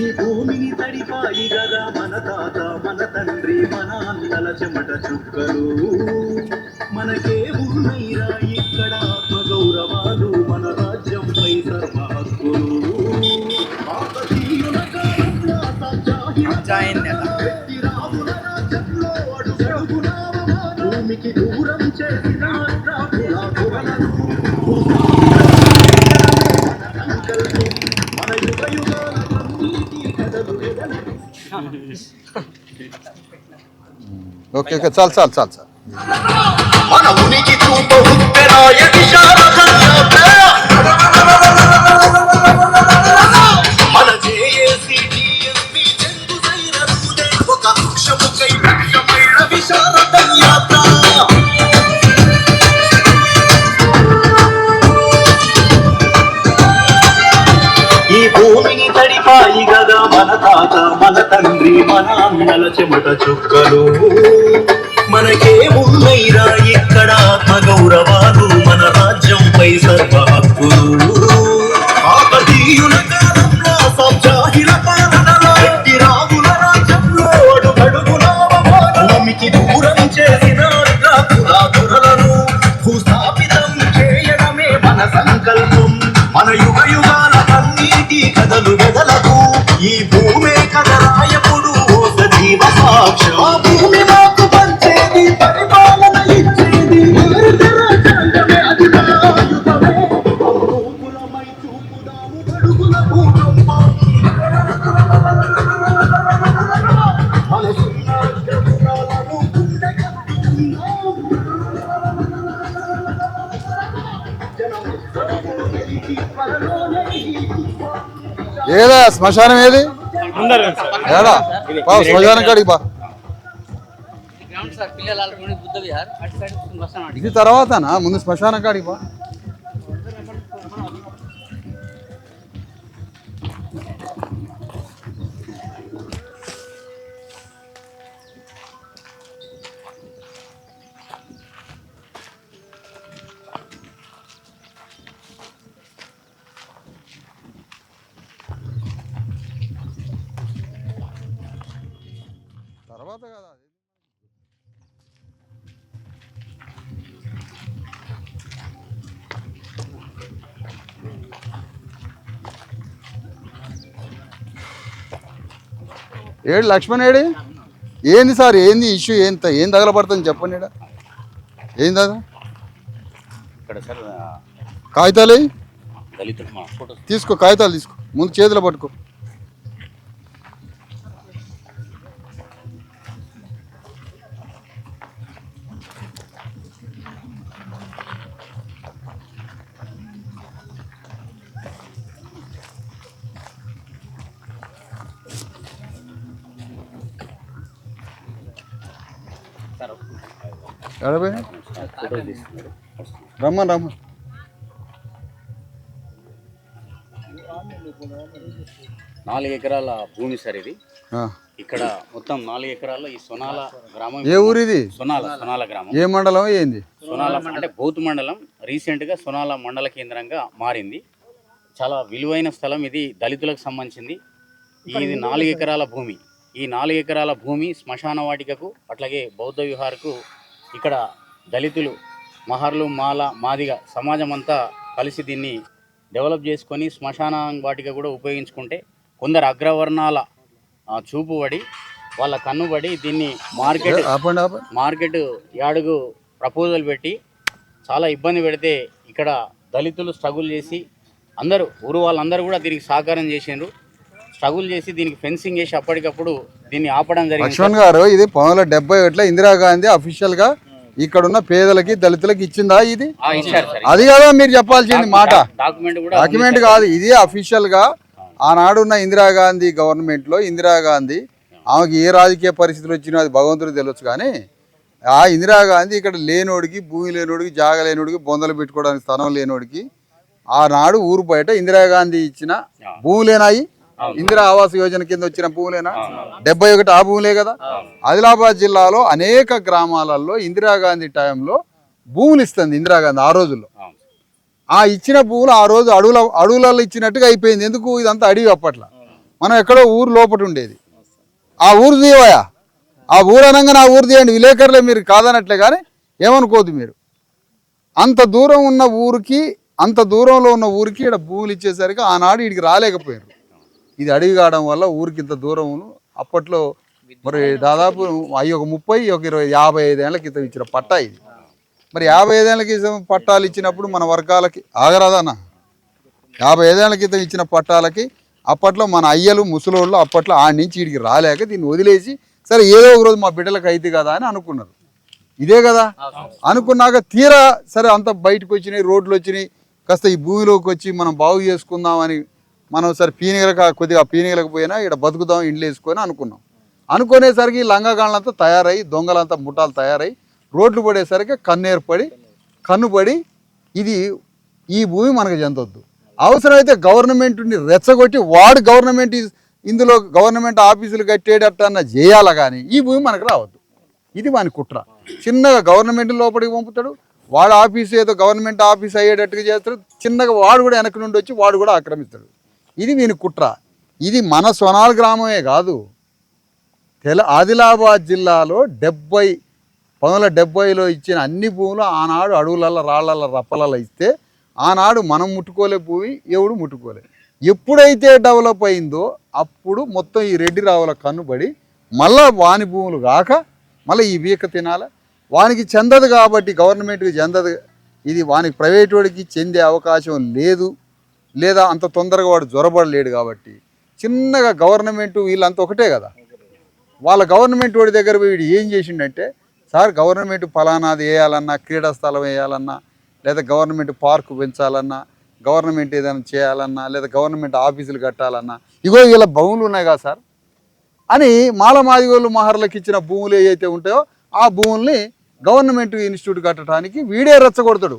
ఈ భూమిని తడిపాయి గదా మన తాత మన తండ్రి మన అన్నల చెమట చుక్కలు. మనకే ఉన్నైరా ఇక్కడ ఆత్మ గౌరవాలు మన రాజ్యంపై సర్వ హక్కులు. భూమికి దూరం చేసిన అగ్రాకుల కురలను మన యుగ యుగాల కన్నీటి కథలు వెదలను. Okay okay. చాలు చాలు చాలు చాలు. మన ఉనికి చూప ఉత్తరాయ విశాల మన జేఏసీ టీఎస్పీ చెంగుదైన రూదే ఒక వృక్షముకై వృక్షమైన ఈ భూమిని తడిపాయి గదా మన తాత మన తండ్రి మన అన్నల చెమట చుక్కలు మనకే ఉన్నైరా ఇక్కడ ఆత్మగౌరవాలు మన రాజ్యంపై సర్వ హక్కులు కాకతీయుల కాలంలో పాలనలో ఎట్టి రాజుల రాజ్యంలో భూమికి దూరం చేసిన అగ్రాకుల భూస్థాపితం చేయడమే మన సంకల్పం. మన యుగ యుగాల కన్నీటి కథలు వెదలకు ఈ భూమే కథ రాయపుడు శ్మశానం ఏది? ఏడా? బా శ్మశానం కాడికి బా గ్రౌండ్ సార్ పిల్లలు ఆడుకునే బుద్ధ విహార్. అటు సైడ్ వస్తాను ఇది తర్వాతనా? ముందు శ్మశానం కాడికి బా తర్వాత కదా అది. ఏడు లక్ష్మణ్ ఏడి? ఏంది సార్ ఏంది ఇష్యూ ఏంత ఏం తగలబడుతుంది చెప్పండి ఇక్కడ సార్ కాగితాలు తీసుకో కాగితాలు తీసుకో. ముందు చేతిలో పట్టుకో. తీసుకున్నారు రమ్మని నాలుగు ఎకరాల భూమి సార్ ఇది. ఇక్కడ మొత్తం నాలుగు ఎకరాల్లో ఈ సొనాల గ్రామం ఏ ఊరు ఇది సొనాల సొనాల గ్రామం. ఏ మండలం ఏంది? సొనాల అంటే బౌత్ మండలం. రీసెంట్గా సొనాల మండల కేంద్రంగా మారింది. చాలా విలువైన స్థలం ఇది దళితులకు సంబంధించింది. ఇది నాలుగు ఎకరాల భూమి. ఈ నాలుగు ఎకరాల భూమి శ్మశాన వాటికకు అట్లాగే బౌద్ధ విహారకు ఇక్కడ దళితులు మహర్లు మాల మాదిగ సమాజం అంతా కలిసి దీన్ని డెవలప్ చేసుకొని శ్మశాన వాటిక కూడా ఉపయోగించుకుంటే కొందరు అగ్రవర్ణాల ఆ, చూపు పడి వాళ్ళ కన్నుబడి దీన్ని మార్కెట్ మార్కెట్ యార్డుకు ప్రపోజల్ పెట్టి చాలా ఇబ్బంది పెడితే ఇక్కడ దళితులు స్ట్రగుల్ చేసి అందరూ ఊరు వాళ్ళందరూ కూడా దీనికి సహకారం చేసిండ్రు. స్ట్రగుల్ చేసి దీనికి ఫెన్సింగ్ చేసి అప్పటికప్పుడు దీన్ని ఆపడం జరిగింది. లక్ష్మణ్ గారు ఇది పంతొమ్మిది వందల డెబ్బై ఒకటిలో ఇందిరాగాంధీ అఫీషియల్గా ఇక్కడ ఉన్న పేదలకి దళితులకి ఇచ్చిందా ఇది? ఆ, ఇచ్చారు సార్ అది కదా మీరు చెప్పాల్సింది మాట. డాక్యుమెంట్ కూడా డాక్యుమెంట్ కాదు ఇది అఫీషియల్గా ఆనాడు ఉన్న ఇందిరాగాంధీ గవర్నమెంట్లో ఇందిరాగాంధీ ఆమెకి ఏ రాజకీయ పరిస్థితులు వచ్చినా అది భగవంతుడికి తెలియచ్చు కానీ ఆ ఇందిరాగాంధీ ఇక్కడ లేనోడికి భూమి లేనోడికి జాగ లేనోడికి బొందలు పెట్టుకోవడానికి స్థలం లేనోడికి ఆనాడు ఊరు బయట ఇందిరాగాంధీ ఇచ్చిన భూములేనాయి? ఇందిరా ఆవాస్ యోజన కింద వచ్చిన భూములేనా? డెబ్బై ఒకటి ఆ భూములే కదా? ఆదిలాబాద్ జిల్లాలో అనేక గ్రామాలలో ఇందిరాగాంధీ టైంలో భూములు ఇస్తుంది ఇందిరాగాంధీ ఆ రోజుల్లో. ఆ ఇచ్చిన భూములు ఆ రోజు అడవుల అడవులలో ఇచ్చినట్టుగా అయిపోయింది. ఎందుకు? ఇదంతా అడవి అప్పట్లో. మనం ఎక్కడో ఊరు లోపట ఉండేది. ఆ ఊరు తీయవయా ఆ ఊరు అనగానే ఆ ఊరు తీయండి విలేకరులే మీరు కాదనట్లే కానీ ఏమనుకోవద్దు మీరు. అంత దూరం ఉన్న ఊరికి అంత దూరంలో ఉన్న ఊరికి ఇక్కడ భూములు ఇచ్చేసరికి ఆనాడు వీడికి రాలేకపోయారు ఇది అడవి కావడం వల్ల ఊరికి ఇంత దూరం అప్పట్లో మరి దాదాపు అవి ఒక ముప్పై ఒక ఇరవై యాభై ఐదేళ్ళ క్రితం ఇచ్చిన పట్టా ఇది. మరి యాభై ఐదేళ్ళ క్రితం పట్టాలు ఇచ్చినప్పుడు మన వర్గాలకి ఆగరాదన్న. యాభై ఐదేళ్ళ క్రితం ఇచ్చిన పట్టాలకి అప్పట్లో మన అయ్యలు ముసలోళ్ళు అప్పట్లో ఆ నుంచి వీడికి రాలేక దీన్ని వదిలేసి సరే ఏదో ఒక రోజు మా బిడ్డలకు అయితే కదా అని అనుకున్నారు. ఇదే కదా? అనుకున్నాక తీరా సరే అంత బయటకు వచ్చినాయి రోడ్లు వచ్చినాయి కాస్త ఈ భూమిలోకి వచ్చి మనం బాగు చేసుకుందామని మనం సరే పీనిగలక కొద్దిగా పీనిగలకు పోయినా ఇక్కడ బతుకుదాం ఇండ్లు వేసుకొని అనుకున్నాం. అనుకునేసరికి ఈ లంగాగాళ్ళంతా తయారై దొంగలంతా ముఠాలు తయారై రోడ్లు పడేసరికి కన్ను ఏర్పడి కన్ను పడి ఇది ఈ భూమి మనకు చెందొద్దు. అవసరమైతే గవర్నమెంట్ని రెచ్చగొట్టి వాడు గవర్నమెంట్ ఇందులో గవర్నమెంట్ ఆఫీసులు కట్టేటట్టన్న చేయాల కానీ ఈ భూమి మనకు రావద్దు. ఇది వాని కుట్ర. చిన్నగా గవర్నమెంట్ లోపలికి పంపుతాడు వాడు ఆఫీస్ ఏదో గవర్నమెంట్ ఆఫీస్ అయ్యేటట్టుగా చేస్తాడు చిన్నగా వాడు కూడా వెనక నుండి వచ్చి వాడు కూడా ఆక్రమిస్తాడు. ఇది వీని కుట్ర. ఇది మన సొనాల్ గ్రామమే కాదు. తెల ఆదిలాబాద్ జిల్లాలో డెబ్బై పంతొమ్మిది వందల డెబ్బైలో ఇచ్చిన అన్ని భూములు ఆనాడు అడవులలో రాళ్ళల్లో రప్పలలో ఇస్తే ఆనాడు మనం ముట్టుకోలే భూమి ఎవడు ముట్టుకోలే. ఎప్పుడైతే డెవలప్ అయిందో అప్పుడు మొత్తం ఈ రెడ్డి రావుల కన్నుబడి మళ్ళా వాని భూములు కాక మళ్ళీ ఈ వీక తినాల. వానికి చెందదు కాబట్టి గవర్నమెంట్కి చెందదు. ఇది వానికి ప్రైవేట్ వాడికి చెందే అవకాశం లేదు. లేదా అంత తొందరగా వాడు జ్వరబడలేడు కాబట్టి చిన్నగా గవర్నమెంట్ వీళ్ళంతా ఒకటే కదా. వాళ్ళ గవర్నమెంట్ వాడి దగ్గర వీడు ఏం చేసిండంటే సార్ గవర్నమెంట్ ఫలానాది వేయాలన్నా క్రీడా స్థలం వేయాలన్నా లేదా గవర్నమెంట్ పార్కు పెంచాలన్నా గవర్నమెంట్ ఏదైనా చేయాలన్నా లేదా గవర్నమెంట్ ఆఫీసులు కట్టాలన్నా ఇగో వీళ్ళ భూములు ఉన్నాయి కదా సార్ అని మాలమాదిగోళ్ళు మహర్లకు ఇచ్చిన భూములు ఏవైతే ఉంటాయో ఆ భూముల్ని గవర్నమెంట్ ఇన్స్టిట్యూట్ కట్టడానికి వీడే రెచ్చగొడతాడు.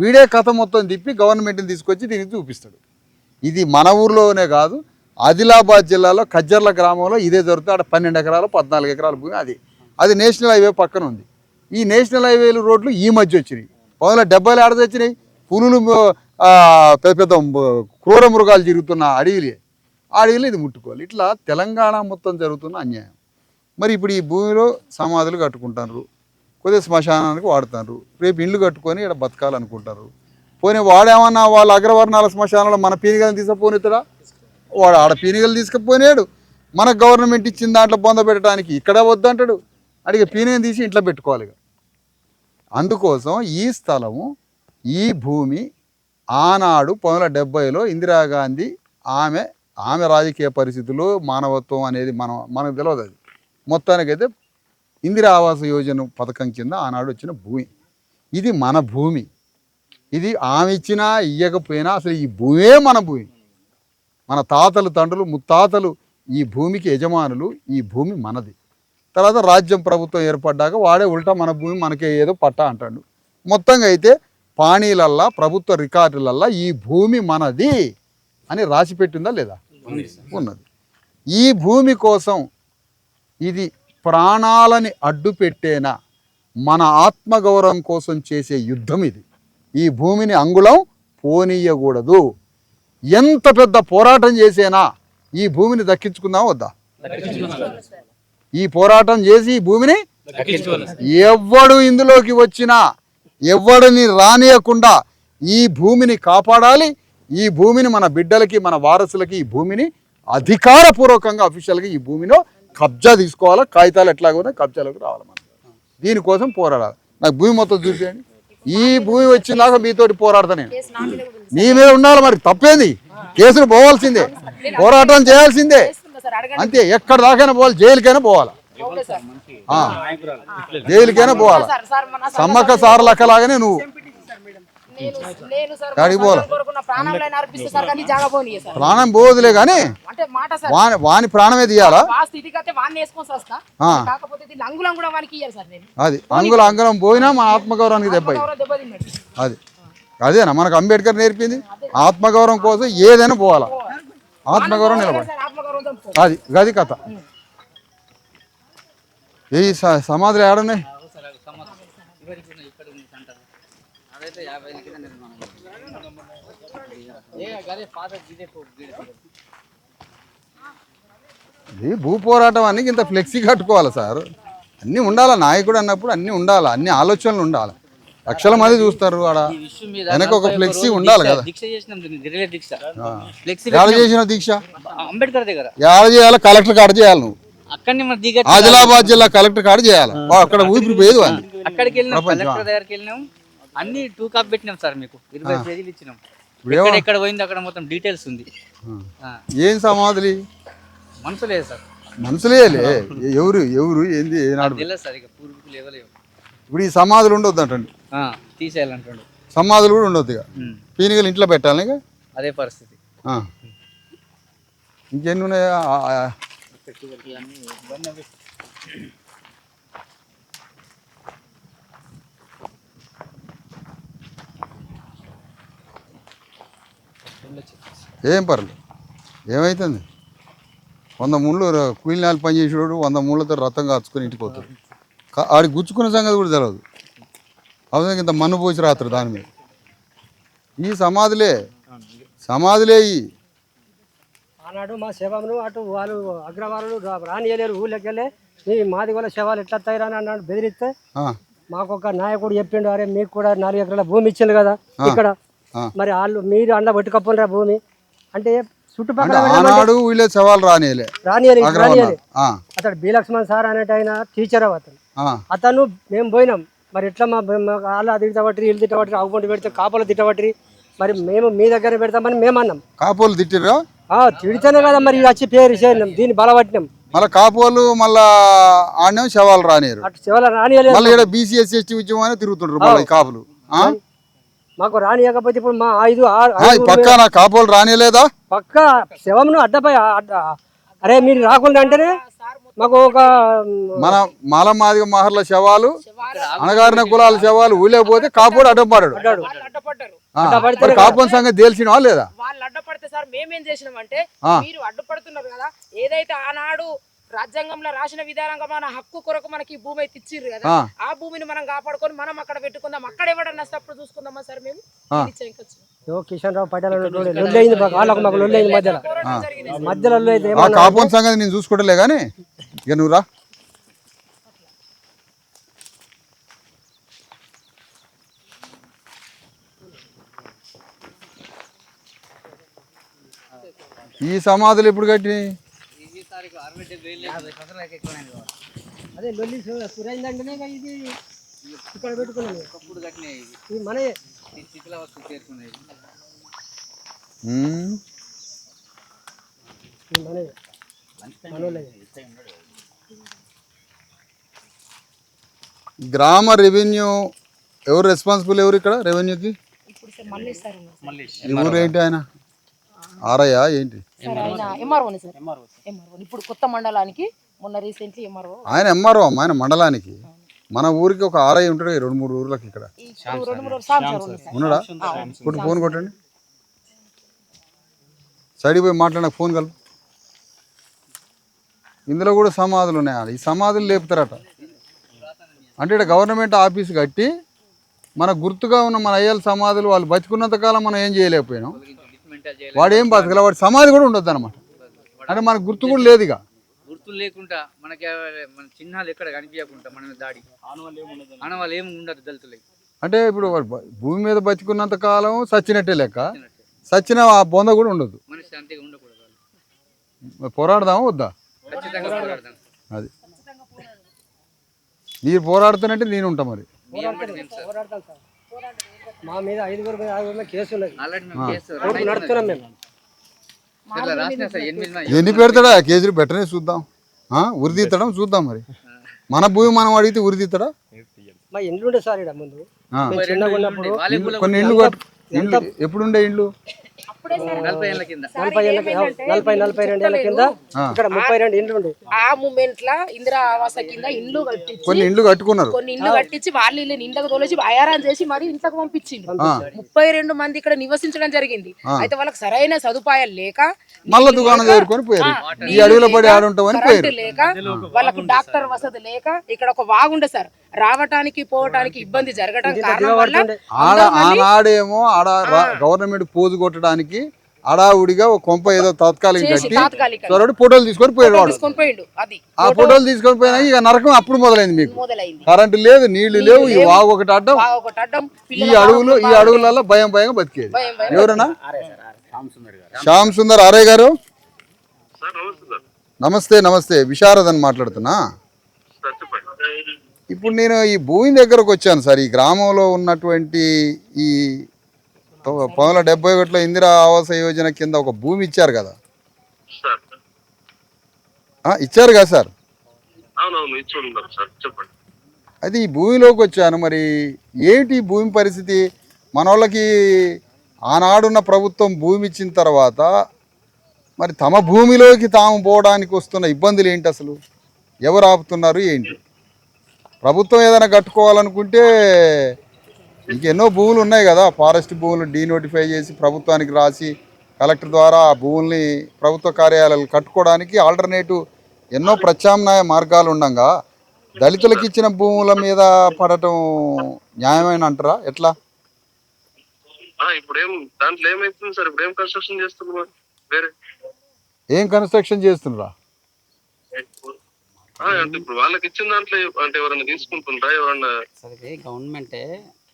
వీడే కథ మొత్తం తిప్పి గవర్నమెంట్ని తీసుకొచ్చి దీనికి చూపిస్తాడు. ఇది మన ఊర్లోనే కాదు ఆదిలాబాద్ జిల్లాలో ఖజ్జర్ల గ్రామంలో ఇదే జరుగుతుంది. అక్కడ పన్నెండు ఎకరాలు పద్నాలుగు ఎకరాల భూమి అది. అది నేషనల్ హైవే పక్కన ఉంది. ఈ నేషనల్ హైవేలు రోడ్లు ఈ మధ్య వచ్చినాయి. పంతొమ్మిది డెబ్బైలు ఆడది వచ్చినాయి పులులు పెద్ద పెద్ద క్రూర మృగాలు తిరుగుతున్న అడవిలే. అడవిలో ఇది ముట్టుకోవాలి. ఇట్లా తెలంగాణ మొత్తం జరుగుతున్న అన్యాయం. మరి ఇప్పుడు ఈ భూమిలో సమాధులు కట్టుకుంటారు కొద్దిగా శ్మశానానికి వాడుతారు. రేపు ఇండ్లు కట్టుకొని ఇక్కడ బతకాలనుకుంటారు. పోనీ వాడేమన్నా వాళ్ళ అగ్రవర్ణాల శ్మశానంలో మన పీనిగలను ఇతడా? వాడు ఆడ పీనిగలు తీసుకుపోయినాడు. మన గవర్నమెంట్ ఇచ్చిన దాంట్లో బొంద పెట్టడానికి ఇక్కడ వద్దంటాడు. అడిగే పీనిగని తీసి ఇంట్లో పెట్టుకోవాలి అందుకోసం ఈ స్థలము ఈ భూమి ఆనాడు పంతొమ్మిది వందల డెబ్బైలో ఇందిరాగాంధీ ఆమె ఆమె రాజకీయ పరిస్థితులు మానవత్వం అనేది మనం మనకు తెలియదు అది. మొత్తానికైతే ఇందిరా ఆవాస యోజన పథకం కింద ఆనాడు వచ్చిన భూమి. ఇది మన భూమి. ఇది ఆమె ఇచ్చినా ఇయ్యకపోయినా అసలు ఈ భూమే మన భూమి. మన తాతలు తండ్రులు ముత్తాతలు ఈ భూమికి యజమానులు ఈ భూమి మనది. తర్వాత రాజ్యం ప్రభుత్వం ఏర్పడ్డాక వాడే ఉల్టా మన భూమి మనకే ఏదో పట్టా అంటాడు. మొత్తంగా అయితే పాణీలల్లా ప్రభుత్వ రికార్డులల్లా ఈ భూమి మనది అని రాసి పెట్టిందా లేదా? ఉన్నది. ఈ భూమి కోసం ఇది ప్రాణాలని అడ్డు పెట్టేనా మన ఆత్మగౌరవం కోసం చేసే యుద్ధం ఇది. ఈ భూమిని అంగుళం పోనీయకూడదు. ఎంత పెద్ద పోరాటం చేసేనా ఈ భూమిని దక్కించుకుందాం వద్దా? ఈ పోరాటం చేసి ఈ భూమిని ఎవ్వడు ఇందులోకి వచ్చినా ఎవ్వడిని రానియకుండా ఈ భూమిని కాపాడాలి. ఈ భూమిని మన బిడ్డలకి మన వారసులకి ఈ భూమిని అధికారపూర్వకంగా అఫీషియల్గా ఈ భూమిలో కబ్జా తీసుకోవాలి? కాగితాలు ఎట్లాగో ఉన్నాయి, కబ్జాలోకి రావాలి మనం దీనికోసం పోరాడాలి. నాకు భూమి మొత్తం చూపించండి ఈ భూమి వచ్చిందాక మీతోటి పోరాడతా నేను. నీ మీద ఉండాలి మరి. తప్పేంది? కేసులు పోవాల్సిందే. పోరాటం చేయాల్సిందే. అంతే ఎక్కడ దాకైనా పోవాలి జైలుకైనా పోవాలి? జైలుకైనా పోవాలి? సమ్మక్క సార్ లెక్కలాగానే నువ్వు. పోనీయ సార్ ప్రాణం పోదులే కానీ అంటే మాట సార్. వాని వాని ప్రాణమే తీయాలా? అది. అంగుల అంగుళం పోయినా మన ఆత్మగౌరవానికి దెబ్బ అది. అదేనా? మనకు అంబేద్కర్ నేర్పింది? ఆత్మగౌరవం కోసం ఏదైనా పోవాలా? ఆత్మగౌరవం నిలబడి. అది. గది కథ. ఈ స- సమాధులు ఏడున్నాయి సార్ అవి సమాధానం ఇవరికి ఉన్నాయి, ఇక్కడ ఉంది సెంటర్ అదైతే యాభై ఏళ్ళ కింద నిర్మాణం ఏ గదే పాత గిదే పో- గిడే ఇది భూ పోరాటం అని ఇంత ఫ్లెక్సీ కట్టుకోవాలి సార్? అన్నీ ఉండాలి? నాయకుడు అన్నప్పుడు అన్నీ ఉండాలి? అన్ని ఆలోచనలు ఉండాలి? లక్షల మంది చూస్తారు ఆడ. వెనక ఒక ఫ్లెక్సీ ఉండాలి కదా. దీక్ష చేసినాం దీక్ష. అంబేద్కర్ దగ్గర. చేయాలి? కలెక్టర్ కాడ చేయాలి నువ్వు. ఆదిలాబాద్ జిల్లా కలెక్టర్ కాడ చేయాలి? అక్కడ ఊపిరి పోయేది వాళ్ళు అక్కడికి వెళ్ళినాం. కలెక్టర్ దగ్గరికి వెళ్ళినాం. అన్ని టూ కాపీ పెట్టినాం సార్ మీకు. ఇరవై పేజీలు ఇచ్చినాం. ఎక్కడ ఎక్కడ పోయింది అక్కడ మొత్తం డీటెయిల్స్ ఉంది. ఏం సమాధులు? మనసు లేదు సార్. మనుషులేలే? ఎవరు ఎవరు ఏంది ఏనాడు తెలియదు సార్ ఇక పూర్వీకులు ఎవరు ఇప్పుడు ఈ సమాధులు ఉండొద్దు అంటండి తీసేయాలంటుండు. సమాధులు కూడా ఉండొద్దు ఇక పీనికలు ఇంట్లో పెట్టాలి ఇక? అదే పరిస్థితి. ఇంకెన్ని ఉన్నాయా? ఏం పర్లేదు ఏమవుతుంది వంద ముళ్ళు కూలినాలు పని చేసేవాడు వంద ముళ్ళతో రథం కాచుకొని ఇంటికి పోతాడు. ఆడికి గుచ్చుకున్న సంగతి కూడా తెలియదు అవసరం ఇంత మన్ను పోసి రాత్రు దాని మీద. ఈ సమాధులే సమాధులే ఈ. ఆనాడు మా శవమును అటు వాళ్ళు అగ్రవాళ్ళు రానియలేరు ఊళ్ళకి వెళ్ళి నీ మాది వాళ్ళ శవాలు ఎట్లా తయారు అని అన్నాడు బెదిరిస్తే ఆ, మాకు ఒక నాయకుడు చెప్పిండు అరే మీకు కూడా నాలుగు ఎకరాల భూమి ఇచ్చింది కదా ఇక్కడ. మరి వాళ్ళు మీరు అండ పట్టుకపోయినరా భూమి? అంటే చుట్టుపక్కల వీళ్ళే సవాలు రానియలే. రానియలి అతడు బి లక్ష్మణ్ సార్ అనేట ఆయన టీచర్ అతను. అతను మేము పోయినాం. మరి ఎట్లా మా వాళ్ళు తిట్టబట్టి వీళ్ళు తిట్టబట్టి అవ్వకుండా పెడితే కాపలు తిట్టబట్టి మరి మేము మీ దగ్గర పెడతామని మేము అన్నాం. కాపోలు తిట్టిర్రా? ఆ, తిడితేనే కదా మరి వచ్చి పేరు చేరినాం. దీన్ని బలపట్టినాం. మళ్ళీ కాపోలు మళ్ళా శవాలు రానియరు శివల రానియలేదు మళ్ళీ బీసీఎస్ ఎస్టీ ఉద్యమం అని తిరుగుతుండ్రు మళ్ళీ కాపులు? మాకు రానియకపోతే ఇప్పుడు మా ఐదు ఐదుగురు పక్కన కాపోలు రానియలేదా? పక్క శవంను అడ్డపై అడ్డ- అరే మీరు రాకుండా అంటేనే మాకు ఒక మన మాల మాదిగ మహర్ల శవాలు అణగారిన కులాల శవాలు ఊలేకపోతే కాపోడు అడ్డం పడాడు కాపోని సంగతి తెలిసినవా లేదా? వాళ్ళు అడ్డపడితే సార్ మేమేం చేసినాం అంటే ఆ. మీరు అడ్డుపడుతున్నారు కదా ఏదైతే ఆనాడు రాజ్యాంగంలో రాసిన విధానంగా మన హక్కు కొరకు మనకి ఈ భూమి అయితే ఇచ్చిర్రు కదా. ఆ. భూమిని మనం కాపాడుకొని మనం అక్కడ పెట్టుకుందాం. అక్కడ ఎవడన్నా నష్టప్పుడు చూసుకుందామా సార్ మేము? కిషన్ రావు పటేల్ వాళ్ళకు మాకు మధ్యలో. మధ్యలో లొల్లి అయితే ఆ ఏమన్నా? కాపోని సంగతి నేను చూసుకుంటలే కానీ ఇక నువ్వు రా. ఈ సమాధులు ఎప్పుడు కట్టినాయి? అదే లొల్లి సురైందంటేనే ఇక ఇది ఇక్కడ పెట్టుకున్నాం ఇక. ఒకప్పుడు కట్టినాయి. ఇది. మన వస్తు చేరుకున్నాయి. గ్రామ రెవెన్యూ ఎవరు రెస్పాన్సిబుల్ ఎవరు ఇక్కడ రెవెన్యూకి? ఊరు ఏంటి ఆయన? ఆరయ్య ఏంటి? ఇప్పుడు కొత్త మండలానికి మొన్న రీసెంట్లీ ఎంఆర్ఓ ఆయన ఎంఆర్ఓ ఆయన మండలానికి. మన ఊరికి ఒక ఆరయ్య ఉంటాడు ఈ రెండు మూడు ఊర్లకి ఇక్కడ. ఇప్పుడు ఉన్నాడా? కొట్టు ఫోన్ కొట్టండి. సైడ్కి పోయి మాట్లాడిన ఫోన్ కలుపు. ఇందులో కూడా సమాధులు ఉన్నాయి ఈ సమాధులు లేపుతారట. అంటే ఇక్కడ గవర్నమెంట్ ఆఫీస్ కట్టి మన గుర్తుగా ఉన్న మన అయ్యల సమాధులు వాళ్ళు బతికున్నంత కాలం మనం ఏం చేయలేకపోయినాం. వాడు ఏం బతకలే వాడి సమాధి కూడా ఉండొద్దు అనమాట అంటే మనకు గుర్తు కూడా లేదు ఇక. గుర్తులు లేకుండా మనకి మన చిహ్నాలు ఎక్కడ కనిపించకుండా మన మీద దాడి. ఆనవాళ్ళు ఏమి ఉండదు దళితులకి. అంటే ఇప్పుడు భూమి మీద బతికున్నంత కాలం సచ్చినట్టే లెక్క. సచ్చిన ఆ బొంద కూడా ఉండదు. పోరాడదామా వద్దా? అది. మీరు పోరాడుతానంటే నేను ఉంటా మరి. మీ మీద ఐదుగురు మీద ఆరుగురు మీద కేసు ఉన్నది కోర్టు మేము ఇట్లా రాసిన సార్ ఎనిమిది మంది ఎన్ని పెడతాడా? కేజీలు బెటరే చూద్దాం. ఆ, ఉరి తీస్తాడం? చూద్దాం మరి. మన భూమి మనం అడిగితే ఉరి తీస్తాడా? మా ఇండ్లు ఉండే సార్ ఇక్కడ ముందు. చిన్నగా ఉన్నప్పుడు కొన్ని ఇండ్లు ఇండ్లు అప్పుడే సార్. నలభై నలభై రెండు ఏళ్ళ కింద ఇక్కడ ముప్పై రెండు ఇండ్లు ఉండే. ఆ మూమెంట్ లా ఇందిరా ఆవాస కింద ఇండ్లు కట్టించి కొన్ని ఇండ్లు కట్టుకున్నారు. కొన్ని ఇండ్లు కట్టించి వాళ్ళు వీళ్ళు ఇంట్లోకి తోలేసి అయారాన్ చేసి మరి ఇంట్లోకి పంపించింది. ముప్పై రెండు మంది ఇక్కడ నివసించడం జరిగింది. అయితే వాళ్ళకి సరైన సదుపాయాలు లేక మళ్ళా దుకాణం చేరుకొని పోయారు. ఈ అడవిలో పడి ఆడుంటామని పోయారు. లేక వాళ్ళకు డాక్టర్ వసతి లేక ఇక్కడ ఒక వాగుండే సార్. రావటానికి పోవటానికి ఇబ్బంది జరగడం కారణం వల్ల ఆడ ఆనాడేమో ఆడ గవర్నమెంట్ పోజు కొట్టడానికి అడావుడిగా ఒక కొంప ఏదో తాత్కాలిక కట్టి చొరడు ఫోటోలు తీసుకొని పోయాడు ఆ ఫోటోలు తీసుకొని పోయినా ఇక నరకం అప్పుడు మొదలైంది మీకు. మొదలైంది. కరెంటు లేదు నీళ్ళు లేవు ఈ వాగు ఒకటి అడ్డం బాగా ఒకటి అడ్డం ఈ అడవులు ఈ అడవులలో భయం భయంగా బతికేది. ఎవరన్నా? శ్యామ్ సుందర్ ఆర్య గారు. సార్ నమస్తే సార్. నమస్తే నమస్తే. విశారదన్ మాట్లాడుతున్నా? ఇప్పుడు నేను ఈ భూమి దగ్గరకు వచ్చాను సార్. ఈ గ్రామంలో ఉన్నటువంటి ఈ పంతొమ్మిది వందల డెబ్బై ఒకటిలో ఇందిరా ఆవాస యోజన కింద ఒక భూమి ఇచ్చారు కదా? ఇచ్చారు కదా సార్? అది ఈ భూమిలోకి వచ్చాను మరి ఏంటి భూమి పరిస్థితి? మన వాళ్ళకి ఆనాడున్న ప్రభుత్వం భూమి ఇచ్చిన తర్వాత మరి తమ భూమిలోకి తాము పోవడానికి వస్తున్న ఇబ్బందులు ఏంటి అసలు? ఎవరు ఆపుతున్నారు ఏంటి? ప్రభుత్వం ఏదైనా కట్టుకోవాలనుకుంటే ఇంకెన్నో భూములు ఉన్నాయి కదా. ఫారెస్ట్ భూములు డీనోటిఫై చేసి ప్రభుత్వానికి రాసి కలెక్టర్ ద్వారా ఆ భూముల్ని ప్రభుత్వ కార్యాలయాలు కట్టుకోవడానికి ఆల్టర్నేటివ్ ఎన్నో ప్రత్యామ్నాయ మార్గాలు ఉండగా. దళితులకు ఇచ్చిన భూముల మీద పడటం న్యాయమైన అంటారా? ఎట్లా? ఇప్పుడు ఏం దాంట్లో ఏమైతుంది సార్? ఇప్పుడు ఏం కన్స్ట్రక్షన్ చేస్తుంది మరి? వేరే? ఏం కన్స్ట్రక్షన్ చేస్తున్నారా ఆ, అంటే ఇప్పుడు వాళ్ళకి ఇచ్చిన దాంట్లో అంటే ఎవరైనా సార్ ఇది గవర్నమెంటే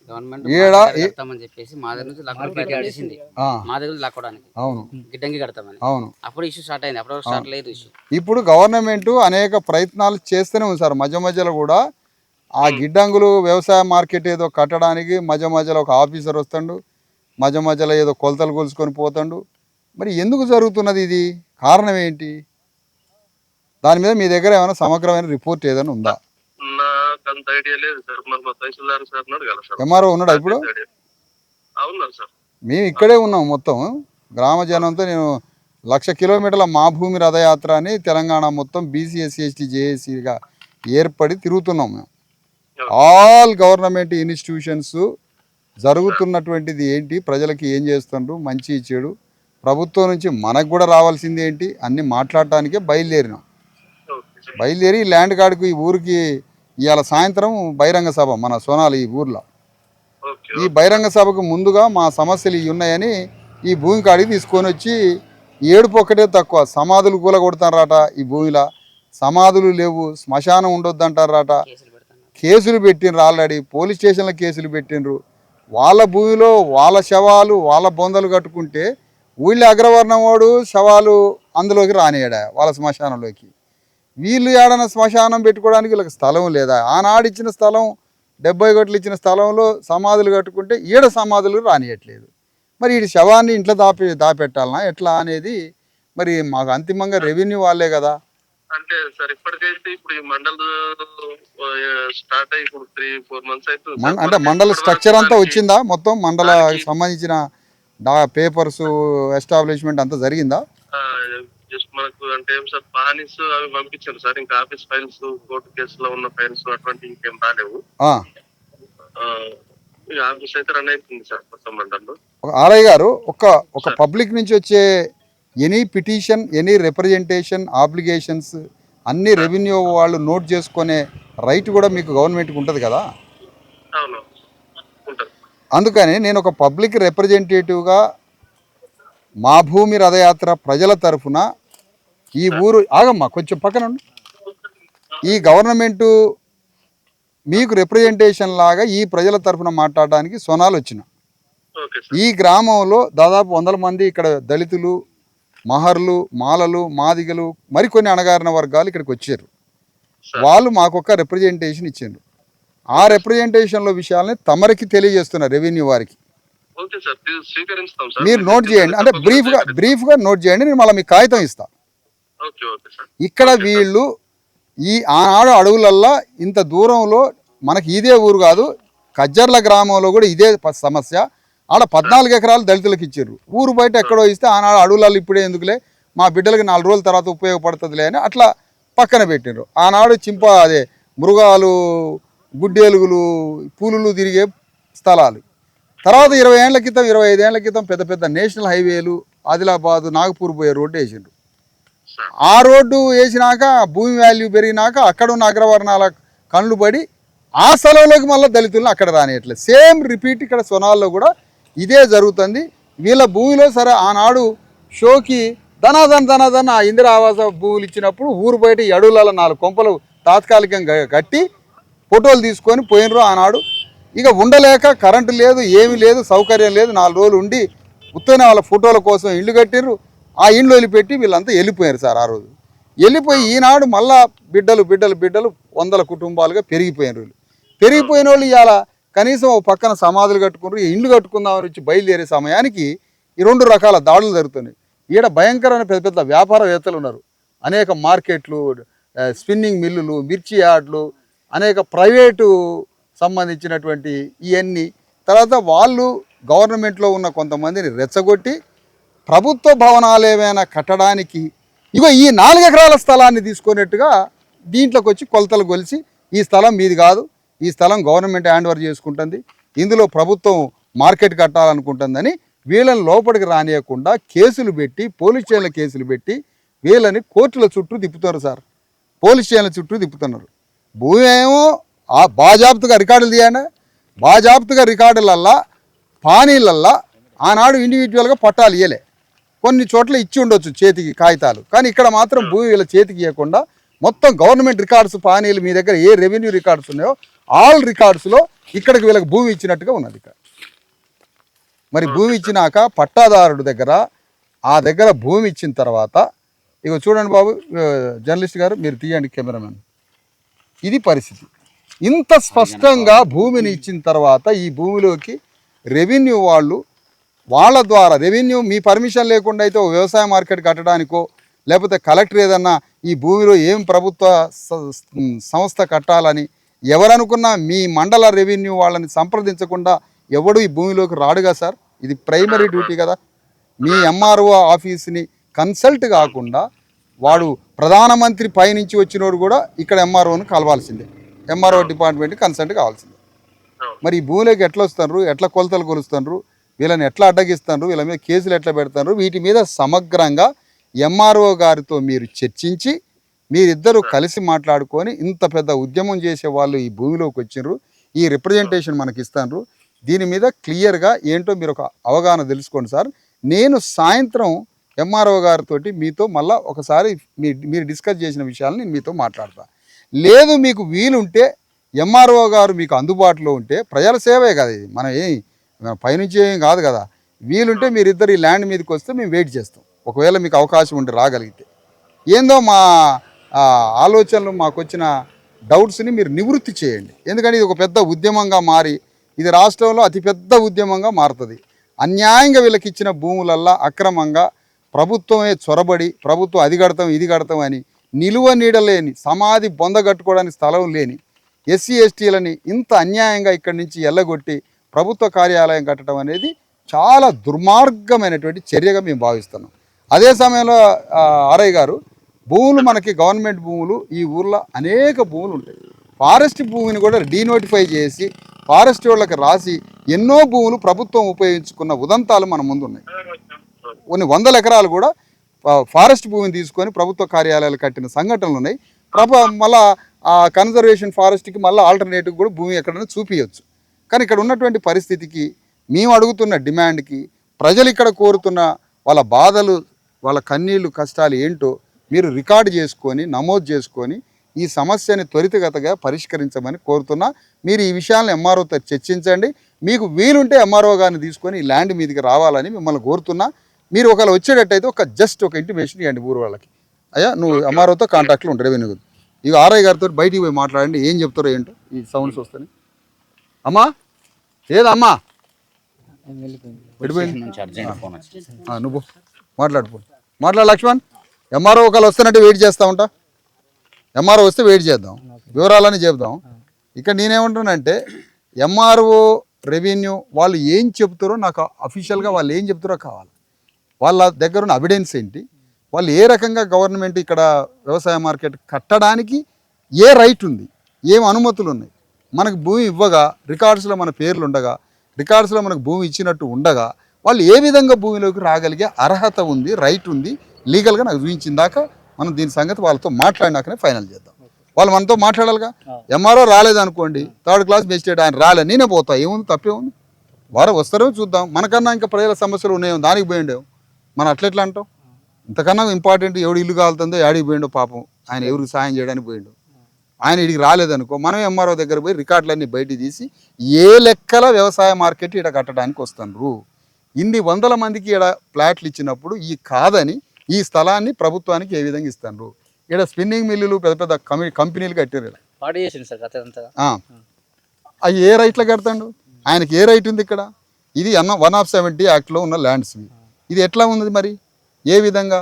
కడతామని చెప్పేసి మా దగ్గర నుంచి ప్రయత్నం చేసింది ఆ, మా దగ్గర లాక్కోవడానికి. అవును. గిడ్డంగి కడతామని. అవును. అప్పుడు ఇష్యూ స్టార్ట్ అయింది. అప్పుడు స్టార్ట్ లేదు ఇష్యూ. ఇప్పుడు గవర్నమెంట్ అనేక ప్రయత్నాలు చేస్తూనే ఉంది సార్. మధ్య మధ్యలో కూడా ఆ గిడ్డంగులు వ్యవసాయ మార్కెట్ ఏదో కట్టడానికి మధ్య మధ్యలో ఒక ఆఫీసర్ వస్తాడు. మధ్య మధ్యలో ఏదో కొలతలు కొలుసుకొని పోతాడు. మరి ఎందుకు జరుగుతున్నది ఇది? కారణం ఏంటి? దాని మీద మీ దగ్గర ఏమైనా సమగ్రమైన రిపోర్ట్ ఏదైనా ఉందా? అంత ఐడియా లేదు సార్. మరి మా తహసీల్దార్ సార్ ఉన్నాడు కదా సార్. ఎంఆర్ఓ ఉన్నాడా ఇప్పుడు? అవున్నారు సార్. మేము ఇక్కడే ఉన్నాం మొత్తం. గ్రామ జనంతో నేను లక్ష కిలోమీటర్ల మా భూమి రథయాత్ర అని తెలంగాణ మొత్తం బీసీ ఎస్సీ ఎస్టీ జేఏసీగా ఏర్పడి తిరుగుతున్నాం మేము. ఆల్ గవర్నమెంట్ ఇన్స్టిట్యూషన్స్ జరుగుతున్నటువంటిది ఏంటి? ప్రజలకి ఏం చేస్తుండ్రు? మంచి చెడు. ప్రభుత్వం నుంచి మనకు కూడా రావాల్సింది ఏంటి? అన్ని మాట్లాడటానికే బయలుదేరినాం. బయలుదేరి ల్యాండ్ కార్డుకు ఈ ఊరికి ఇవాళ సాయంత్రం బహిరంగ సభ మన సోనాలి ఈ ఊర్లో. ఓకే ఈ బహిరంగ సభకు ముందుగా మా సమస్యలు ఇవి ఉన్నాయని ఈ భూమి కాడికి తీసుకొని వచ్చి ఏడుపు ఒక్కటే తక్కువ. సమాధులు కూలగొడతారట ఈ భూమిలో. సమాధులు లేవు శ్మశానం ఉండొద్దంటారట కేసులు పెడతాను కేసులు పెట్టిండ్రు ఆల్రెడీ పోలీస్ స్టేషన్లో కేసులు పెట్టిండ్రు. వాళ్ళ భూమిలో వాళ్ళ శవాలు వాళ్ళ బొందలు కట్టుకుంటే ఊళ్ళో అగ్రవర్ణం వాడు శవాలు అందులోకి రానియడా వాళ్ళ శ్మశానంలోకి? వీళ్ళు ఏడన శ్మశానం పెట్టుకోవడానికి వీళ్ళకి స్థలం లేదా? ఆనాడు ఇచ్చిన స్థలం డెబ్బై కోట్లు ఇచ్చిన స్థలంలో సమాధులు కట్టుకుంటే ఈడ సమాధులు రానియట్లేదు. మరి ఈ శవాన్ని ఇంట్లో దాపి దాపెట్టాలనా? ఎట్లా అనేది మరి మాకు అంతిమంగా రెవెన్యూ వాళ్ళే కదా. అంటే సార్ ఇప్పటికైతే ఇప్పుడు ఈ మండల్ స్టార్ట్ అయ్యి ఇప్పుడు త్రీ ఫోర్ మంత్స్ సార్. అంటే మండల స్ట్రక్చర్ అంతా వచ్చిందా? మొత్తం మండల సంబంధించిన పేపర్స్ ఎస్టాబ్లిష్మెంట్ అంతా జరిగిందా? జస్ట్ మనకు అంటే ఏం సార్ పానిస్ అవి పంపించారు సార్. ఇంకా ఆఫీస్ ఫైల్స్ కోర్టు కేసులో ఉన్న ఫైల్స్ అటువంటి ఇంకేం రాలేవు. ఆఫీస్ అయితే రన్ అవుతుంది సార్ మొత్తం మండల్లో ఒక ఆర్ఐ గారు ఒక ఒక పబ్లిక్ నుంచి వచ్చే any petition any representation obligations అన్ని రెవెన్యూ వాళ్ళు నోట్ చేసుకునే రైట్ కూడా మీకు గవర్నమెంట్కి ఉంటుంది కదా? అందుకని నేను ఒక పబ్లిక్ రిప్రజెంటేటివ్గా మా భూమి రథయాత్ర ప్రజల తరఫున ఈ ఊరు ఆగమ్మా కొంచెం పక్కన. ఈ గవర్నమెంటు మీకు రిప్రజెంటేషన్ లాగా ఈ ప్రజల తరఫున మాట్లాడడానికి సోనాలు వచ్చిన ఈ గ్రామంలో దాదాపు వందల మంది ఇక్కడ దళితులు మహర్లు మాలలు మాదిగలు మరికొన్ని అణగారిన వర్గాలు ఇక్కడికి వచ్చారు. వాళ్ళు మాకొక రిప్రజెంటేషన్ ఇచ్చిండ్రు ఆ రిప్రజెంటేషన్లో విషయాల్ని తమరికి తెలియజేస్తున్నారు రెవెన్యూ వారికి. మీరు నోట్ చేయండి. అంటే బ్రీఫ్గా బ్రీఫ్గా నోట్ చేయండి నేను మళ్ళీ మీకు కాగితం ఇస్తా. ఇక్కడ వీళ్ళు ఈ ఆనాడు అడవులల్లో ఇంత దూరంలో మనకి ఇదే ఊరు కాదు కజ్జర్ల గ్రామంలో కూడా ఇదే సమస్య. ఆడ పద్నాలుగు ఎకరాలు దళితులకు ఇచ్చారు ఊరు బయట ఎక్కడో ఇస్తే ఆనాడు అడవులలో ఇప్పుడే ఎందుకులే? మా బిడ్డలకి నాలుగు రోజుల తర్వాత ఉపయోగపడుతుందిలే అని అట్లా పక్కన పెట్టిండ్రు ఆనాడు చింప అదే మృగాలు గుడ్డేలుగులు పూలులు తిరిగే స్థలాలు. తర్వాత ఇరవై ఏళ్ళ క్రితం ఇరవై ఐదేళ్ళ క్రితం పెద్ద పెద్ద నేషనల్ హైవేలు ఆదిలాబాద్ నాగపూర్ పోయే రోడ్డు వేసిండ్రు. సార్. ఆ రోడ్డు వేసినాక భూమి వాల్యూ పెరిగినాక అక్కడ ఉన్న అగ్రవర్ణాల కళ్ళు పడి ఆ స్థలంలోకి మళ్ళీ దళితులను అక్కడ రానియట్లేదు. సేమ్ రిపీట్ ఇక్కడ సొనాల్లో కూడా ఇదే జరుగుతుంది. వీళ్ళ భూమిలో సరే ఆనాడు షోకి ధనాధన ధనాధన ఆ ఇందిరా ఆవాస భూములు ఇచ్చినప్పుడు ఊరు బయట ఈ అడవులలో నాలుగు కొంపలు తాత్కాలికంగా కట్టి ఫోటోలు తీసుకొని పోయినరు ఆనాడు. ఇక ఉండలేక కరెంటు లేదు ఏమీ లేదు సౌకర్యం లేదు. నాలుగు రోజులు ఉండి ఉత్తైన వాళ్ళ ఫోటోల కోసం ఇల్లు కట్టిర్రు. ఆ ఇండ్లు వదిలిపెట్టి వీళ్ళంతా వెళ్ళిపోయారు సార్ ఆ రోజు. వెళ్ళిపోయి ఈనాడు మళ్ళా బిడ్డలు బిడ్డలు బిడ్డలు వందల కుటుంబాలుగా పెరిగిపోయినారు వీళ్ళు. పెరిగిపోయిన వాళ్ళు ఇవాళ కనీసం ఒక పక్కన సమాధులు కట్టుకున్నారు ఇండ్లు కట్టుకుందామని వచ్చి బయలుదేరే సమయానికి ఈ రెండు రకాల దాడులు జరుగుతున్నాయి. ఈడ భయంకరమైన పెద్ద పెద్ద వ్యాపారవేత్తలు ఉన్నారు. అనేక మార్కెట్లు స్పిన్నింగ్ మిల్లులు మిర్చి యార్డ్లు అనేక ప్రైవేటు సంబంధించినటువంటి ఇవన్నీ తర్వాత వాళ్ళు గవర్నమెంట్లో ఉన్న కొంతమందిని రెచ్చగొట్టి ప్రభుత్వ భవనాలు ఏమైనా కట్టడానికి ఇగో ఈ నాలుగు ఎకరాల స్థలాన్ని తీసుకున్నట్టుగా దీంట్లోకి వచ్చి కొలతలు కొలిసి ఈ స్థలం మీది కాదు ఈ స్థలం గవర్నమెంట్ హ్యాండ్ ఓవర్ చేసుకుంటుంది ఇందులో ప్రభుత్వం మార్కెట్ కట్టాలనుకుంటుందని వీళ్ళని లోపలికి రానియకుండా కేసులు పెట్టి పోలీస్ స్టేషన్ల కేసులు పెట్టి వీళ్ళని కోర్టుల చుట్టూ తిప్పుతారు సార్. పోలీస్ స్టేషన్ల చుట్టూ తిప్పుతున్నారు. భూమి ఏమో ఆ బాజాబ్తుగా రికార్డులు తీయండి బాజాబ్తుగా రికార్డులల్లా పానీలల్లా ఆనాడు ఇండివిజువల్గా పట్టాలు ఇయ్యలే. కొన్ని చోట్ల ఇచ్చి ఉండొచ్చు చేతికి కాగితాలు. కానీ ఇక్కడ మాత్రం భూమి వీళ్ళ చేతికి ఇవ్వకుండా మొత్తం గవర్నమెంట్ రికార్డ్స్ పానీలు మీ దగ్గర ఏ రెవెన్యూ రికార్డ్స్ ఉన్నాయో ఆల్ రికార్డ్స్లో ఇక్కడికి వీళ్ళకి భూమి ఇచ్చినట్టుగా ఉన్నది ఇక్కడ. మరి భూమి ఇచ్చినాక పట్టాదారుడు దగ్గర ఆ దగ్గర భూమి ఇచ్చిన తర్వాత ఇక చూడండి బాబు జర్నలిస్ట్ గారు మీరు తీయండి కెమెరామెన్. ఇది పరిస్థితి. ఇంత స్పష్టంగా భూమిని ఇచ్చిన తర్వాత ఈ భూమిలోకి రెవెన్యూ వాళ్ళు వాళ్ళ ద్వారా రెవెన్యూ మీ పర్మిషన్ లేకుండా అయితే వ్యవసాయ మార్కెట్ కట్టడానికో లేకపోతే కలెక్టర్ ఏదన్నా ఈ భూమిలో ఏం ప్రభుత్వ సంస్థ కట్టాలని ఎవరనుకున్నా మీ మండల రెవెన్యూ వాళ్ళని సంప్రదించకుండా ఎవడు ఈ భూమిలోకి రాడుగా సార్? ఇది ప్రైమరీ డ్యూటీ కదా. మీ ఎంఆర్ఓ ఆఫీస్ని కన్సల్ట్ కాకుండా వాడు ప్రధానమంత్రి పైనుంచి వచ్చినోడు కూడా ఇక్కడ ఎంఆర్ఓను కలవాల్సిందే. ఎంఆర్ఓ డిపార్ట్మెంట్ కన్సల్ట్ కావాల్సిందే. మరి ఈ భూమిలోకి ఎట్లా వస్తున్నారు? ఎట్లా కొలతలు కొలుస్తున్నారు? వీళ్ళని ఎట్లా అడ్డగిస్తున్నారు? వీళ్ళ మీద కేసులు ఎట్లా పెడుతున్నారు వీటి మీద సమగ్రంగా ఎంఆర్ఓ గారితో మీరు చర్చించి మీరిద్దరూ కలిసి మాట్లాడుకొని ఇంత పెద్ద ఉద్యమం చేసే వాళ్ళు ఈ భూమిలోకి వచ్చిండ్రు ఈ రిప్రజెంటేషన్ మనకి ఇస్తాను దీని మీద క్లియర్గా ఏంటో మీరు ఒక అవగాహన తెలుసుకోండి సార్. నేను సాయంత్రం ఎంఆర్ఓ గారితో మీతో మళ్ళా ఒకసారి మీరు డిస్కస్ చేసిన విషయాలను నేను మీతో మాట్లాడతా. లేదు మీకు వీలుంటే ఎంఆర్ఓ గారు మీకు అందుబాటులో ఉంటే ప్రజల సేవే కదా ఇది. మనం ఏం పైనుంచి ఏం కాదు కదా. వీలుంటే మీరిద్దరు ఈ ల్యాండ్ మీదకి వస్తే మేము వెయిట్ చేస్తాం. ఒకవేళ మీకు అవకాశం ఉంటే రాగలిగితే. ఏందో మా ఆలోచనలు మాకు వచ్చిన డౌట్స్ని మీరు నివృత్తి చేయండి. ఎందుకంటే ఇది ఒక పెద్ద ఉద్యమంగా మారి ఇది రాష్ట్రంలో అతిపెద్ద ఉద్యమంగా మారుతుంది. అన్యాయంగా వీళ్ళకి ఇచ్చిన భూములల్లా అక్రమంగా ప్రభుత్వమే చొరబడి ప్రభుత్వం అది కడతాం ఇది కడతాం అని నిలువ నీడలేని సమాధి బొందగట్టుకోవడానికి స్థలం లేని ఎస్సీ ఎస్టీలని ఇంత అన్యాయంగా ఇక్కడి నుంచి ఎల్లగొట్టి ప్రభుత్వ కార్యాలయం కట్టడం అనేది చాలా దుర్మార్గమైనటువంటి చర్యగా మేము భావిస్తున్నాం. అదే సమయంలో ఆ, ఆర్ఐ గారు భూములు మనకి గవర్నమెంట్ భూములు ఈ ఊర్లో అనేక భూములు ఉంటాయి. ఫారెస్ట్ భూమిని కూడా డీనోటిఫై చేసి ఫారెస్ట్ వాళ్ళకి రాసి ఎన్నో భూములు ప్రభుత్వం ఉపయోగించుకున్న ఉదంతాలు మన ముందు ఉన్నాయి కొన్ని వందల ఎకరాలు కూడా ఫారెస్ట్ భూమిని తీసుకొని ప్రభుత్వ కార్యాలయాలు కట్టిన సంఘటనలు ఉన్నాయి. ప్రభ మళ్ళా ఆ కన్జర్వేషన్ ఫారెస్ట్కి మళ్ళీ ఆల్టర్నేటివ్ కూడా భూమి ఎక్కడైనా చూపించవచ్చు కానీ ఇక్కడ ఉన్నటువంటి పరిస్థితికి మేము అడుగుతున్న డిమాండ్కి ప్రజలు ఇక్కడ కోరుతున్న వాళ్ళ బాధలు వాళ్ళ కన్నీళ్ళు కష్టాలు ఏంటో మీరు రికార్డు చేసుకొని నమోదు చేసుకొని ఈ సమస్యని త్వరితగతగా పరిష్కరించమని కోరుతున్నా. మీరు ఈ విషయాలను ఎంఆర్ఓతో చర్చించండి. మీకు వీలుంటే ఎంఆర్ఓ గారిని తీసుకొని ఈ ల్యాండ్ మీదకి రావాలని మిమ్మల్ని కోరుతున్నా. మీరు ఒకవేళ వచ్చేటట్టయితే ఒక జస్ట్ ఒక ఇంటిమేషన్ ఇవ్వండి ఊరు వాళ్ళకి. అయ్యా నువ్వు ఎంఆర్ఓతో కాంటాక్ట్లో ఉండు రెవెన్యూ ఇక ఆర్ఐ గారితో బయటికి పోయి మాట్లాడండి ఏం చెప్తారో ఏంటో ఈ సౌండ్స్ వస్తాయి అమ్మా ఏదమ్మా? నువ్వు మాట్లాడుకో మాట్లాడు లక్ష్మణ్. ఎంఆర్ఓ ఒకళ్ళు వస్తున్నట్టు వెయిట్ చేస్తా ఉంటా. ఎంఆర్ఓ వస్తే వెయిట్ చేద్దాం. వివరాలని చెప్దాం. ఇక్కడ నేనేమంటున్నానంటే ఎంఆర్ఓ రెవెన్యూ వాళ్ళు ఏం చెప్తారో నాకు అఫీషియల్గా వాళ్ళు ఏం చెప్తారో కావాలి. వాళ్ళ దగ్గర ఉన్న అవిడెన్స్ ఏంటి? వాళ్ళు ఏ రకంగా గవర్నమెంట్ ఇక్కడ వ్యవసాయ మార్కెట్ కట్టడానికి ఏ రైట్ ఉంది? ఏం అనుమతులు ఉన్నాయి? మనకు భూమి ఇవ్వగా రికార్డ్స్లో మన పేర్లు ఉండగా రికార్డ్స్లో మనకు భూమి ఇచ్చినట్టు ఉండగా వాళ్ళు ఏ విధంగా భూమిలోకి రాగలిగే అర్హత ఉంది రైట్ ఉంది లీగల్గా నాకు చూపించిన దాకా మనం దీని సంగతి వాళ్ళతో మాట్లాడినాకనే ఫైనల్ చేద్దాం. వాళ్ళు మనతో మాట్లాడాలిగా? ఎంఆర్ఓ రాలేదనుకోండి థర్డ్ క్లాస్ మెజిస్ట్రేట్ ఆయన రాలే నేనే పోతా ఏముంది తప్పే ఉంది వారు వస్తారో చూద్దాం. మనకన్నా ఇంకా ప్రజల సమస్యలు ఉన్నాయో దానికి పోయిండేవు మనం అట్లెట్లా అంటాం ఇంతకన్నా ఇంపార్టెంట్ ఎవడు ఇల్లు కాలుతుందో యాడికి పోయిండో పాపం. ఆయన ఎవరికి సాయం చేయడానికి పోయిండు. ఆయన ఇడికి రాలేదనుకో మనం ఎంఆర్ఓ దగ్గర పోయి రికార్డులన్నీ బయట తీసి ఏ లెక్కల వ్యవసాయ మార్కెట్ ఇక్కడ కట్టడానికి వస్తున్నారు ఇన్ని వందల మందికి ఇక్కడ ప్లాట్లు ఇచ్చినప్పుడు ఈ కాదని ఈ స్థలాన్ని ప్రభుత్వానికి ఏ విధంగా ఇస్తారు ఇక్కడ స్పిన్నింగ్ మిల్లులు పెద్ద పెద్ద కమి కంపెనీలు కట్టారు. అవి ఏ రైట్లో కడతాడు? ఆయనకి ఏ రైట్ ఉంది ఇక్కడ? ఇది అన్న వన్ ఆఫ్ సెవెంటీ యాక్ట్లో ఉన్న ల్యాండ్స్ ఇవి. ఇది ఎట్లా ఉంది మరి? ఏ విధంగా?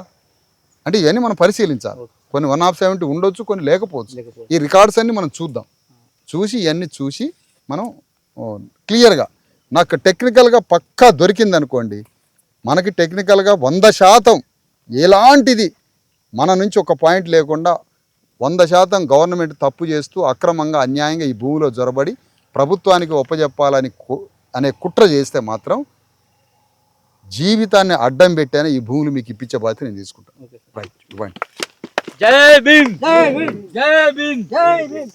అంటే ఇవన్నీ మనం పరిశీలించాలి. కొన్ని వన్ ఆఫ్ సెవెంటీ ఉండొచ్చు కొన్ని లేకపోవచ్చు. ఈ రికార్డ్స్ అన్ని మనం చూద్దాం. చూసి ఇవన్నీ చూసి మనం క్లియర్గా నాకు టెక్నికల్గా పక్కా దొరికింది అనుకోండి మనకి టెక్నికల్గా వంద శాతం ఎలాంటిది మన నుంచి ఒక పాయింట్ లేకుండా వంద శాతం గవర్నమెంట్ తప్పు చేస్తూ అక్రమంగా అన్యాయంగా ఈ భూమిలో జొరబడి ప్రభుత్వానికి ఒప్పజెప్పాలని కు- అనే కుట్ర చేస్తే మాత్రం జీవితాన్ని అడ్డం పెట్టానే ఈ భూములు మీకు ఇప్పించే బాధ్యత నేను తీసుకుంటాను. రైట్ ఇవ్వండి. జై భీమ్! జై భీమ్! జై భీమ్!